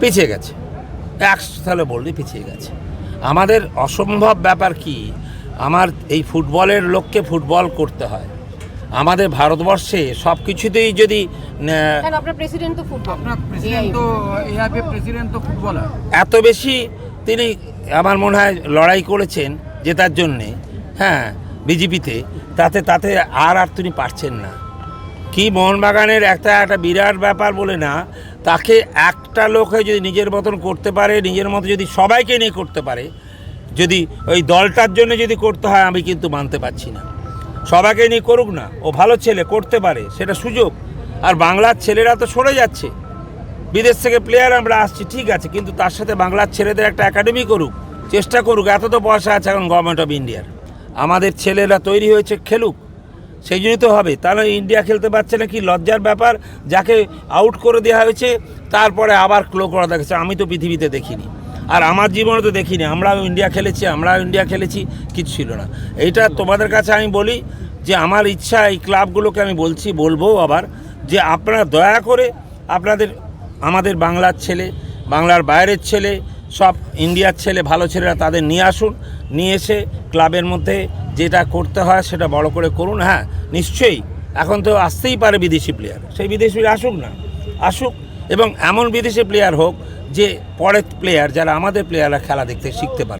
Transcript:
পিছিয়ে গেছে। এক তাহলে বললি পিছিয়ে গেছে। আমাদের অসম্ভব ব্যাপার কি আমার এই ফুটবলের লোককে ফুটবল করতে হয়। আমাদের ভারতবর্ষে সব কিছুতেই যদি আহ, কেন আপনার প্রেসিডেন্ট তো ফুটবল আপনার প্রেসিডেন্ট তো এআইপি প্রেসিডেন্ট তো ফুটবলার এত বেশি তিনি আমার মনে হয় লড়াই করেছেন জেতার জন্যে হ্যাঁ বিজেপিতে তাতে তাতে আর আর তিনি পারছেন না। কি মোহনবাগানের একটা একটা বিরাট ব্যাপার বলে না, তাকে একটা লোকে যদি নিজের মতন করতে পারে, নিজের মতো যদি সবাইকে নিয়ে করতে পারে, যদি ওই দলটার জন্য যদি করতে হয়, আমি কিন্তু মানতে পারছি না। সবাইকে নিয়ে করুক না, ও ভালো ছেলে, করতে পারে, সেটা সুযোগ। আর বাংলার ছেলেরা তো সরে যাচ্ছে। বিদেশ থেকে প্লেয়ার আমরা আসছি, ঠিক আছে, কিন্তু তার সাথে বাংলার ছেলেদের একটা একাডেমি করুক, চেষ্টা করুক এত তো পয়সা আছে এখন গভর্নমেন্ট অফ ইন্ডিয়ার আমাদের ছেলেরা তৈরি হয়েছে, খেলুক। সেই জন্যই তো হবে। তাহলে ইন্ডিয়া খেলতে পারছে না কি লজ্জার ব্যাপার। যাকে আউট করে দেওয়া হয়েছে, তারপরে আবার ক্লো করা দেখেছে আমি তো পৃথিবীতে দেখিনি। আর আমার জীবনে তো দেখিনি। আমরাও ইন্ডিয়া খেলেছি, আমরাও ইন্ডিয়া খেলেছি, কিছু ছিল না। এইটা তোমাদের কাছে আমি বলি যে, আমার ইচ্ছা এই ক্লাবগুলোকে আমি বলছি, বলব আবার যে, আপনারা দয়া করে আপনাদের, আমাদের বাংলার ছেলে, বাংলার বাইরের ছেলে, সব ইন্ডিয়ার ছেলে, ভালো ছেলেরা তাদের নিয়ে আসুন। নিয়ে এসে ক্লাবের মধ্যে যেটা করতে হয় সেটা বড় করে করুন হ্যাঁ নিশ্চয়ই। এখন তো আসতেই পারে বিদেশি প্লেয়ার সেই বিদেশি আসুক না, আসুক। এবং এমন বিদেশি প্লেয়ার হোক যে পরের প্লেয়ার যারা আমাদের প্লেয়াররা খেলা দেখতে শিখতে পারে।